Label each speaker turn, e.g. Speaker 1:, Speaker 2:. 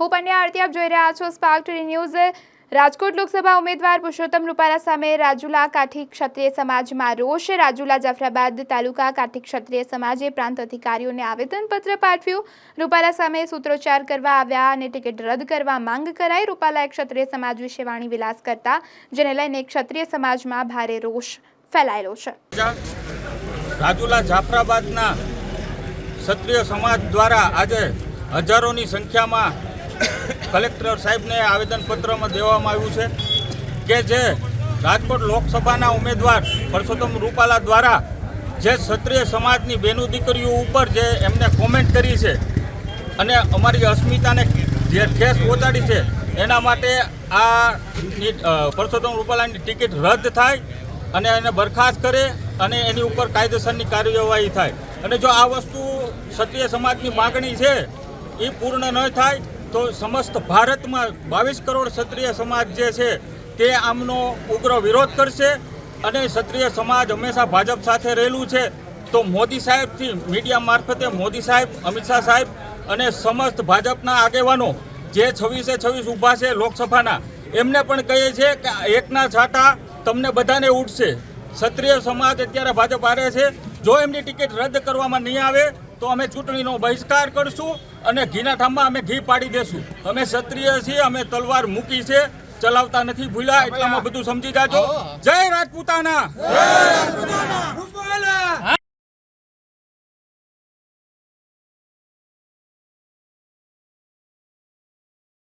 Speaker 1: હું પંડ્યા આરતી, આપ જોઈ રહ્યા છો સ્પાર્ક ન્યૂઝ રાજકોટ લોકસભા ઉમેદવાર પુરુષોત્તમ રૂપાલા સામે રાજુલા કાઠી ક્ષત્રિય સમાજમાં રોષ. રાજુલા જાફરાબાદ તાલુકા કાઠી ક્ષત્રિય સમાજે પ્રાંત અધિકારીઓને આવેદનપત્ર પાઠવ્યું. રૂપાલા સામે સૂત્રોચ્ચાર કરવા આવ્યા અને ટિકિટ રદ કરવા માંગ કરાઈ. રૂપાલાએ ક્ષત્રિય સમાજ વિશે વાણી વિલાસ કરતા, જેને લઈને ક્ષત્રિય સમાજમાં ભારે રોષ ફેલાયેલો છે.
Speaker 2: રાજુલા જાફરાબાદના ક્ષત્રિય સમાજ દ્વારા આજે હજારોની સંખ્યામાં કલેક્ટર સાહેબને આવેદનપત્રમાં દેવામાં આવ્યું છે કે જે રાજકોટ લોકસભાના ઉમેદવાર પરસોત્તમ રૂપાલા દ્વારા જે ક્ષત્રિય સમાજની બેનું દીકરીઓ ઉપર જે એમને કોમેન્ટ કરી છે અને અમારી અસ્મિતાને જે ઠેસ પહોંચાડી છે, એના માટે આ પરસોત્તમ રૂપાલાની ટિકિટ રદ થાય અને એને બરખાસ્ત કરે અને એની ઉપર કાયદેસરની કાર્યવાહી થાય. અને જો આ વસ્તુ ક્ષત્રિય સમાજની માગણી છે એ પૂર્ણ ન થાય તો સમસ્ત ભારતમાં બાવીસ કરોડ ક્ષત્રિય સમાજ જે છે, તે આમનો ઉગ્ર વિરોધ કરશે અને ક્ષત્રિય સમાજ હંમેશા ભાજપ સાથે રહેલું છે. તો મોદી સાહેબથી મીડિયા મારફતે મોદી સાહેબ, અમિત શાહ સાહેબ અને સમસ્ત ભાજપના આગેવાનો જે છવ્વીસે છવ્વીસ ઊભા છે લોકસભાના, એમને પણ કહીએ છીએ કે એકના છાંટા તમને બધાને ઉઠશે ક્ષત્રિય સમાજ અત્યારે ભાજપ હારે છે. જો એમની ટિકિટ રદ કરવામાં નહીં આવે તો અમે ચૂંટણીનો બહિષ્કાર કરશું અને ઘીના ઠામમાં અમે ઘી પાડી દેશું. અમે ક્ષત્રિય છીએ અમે તલવાર મૂકી છે ચલાવતા નથી ભૂલ્યા એટલામાં બધું સમજી જાજો. જય રાજપૂતાના.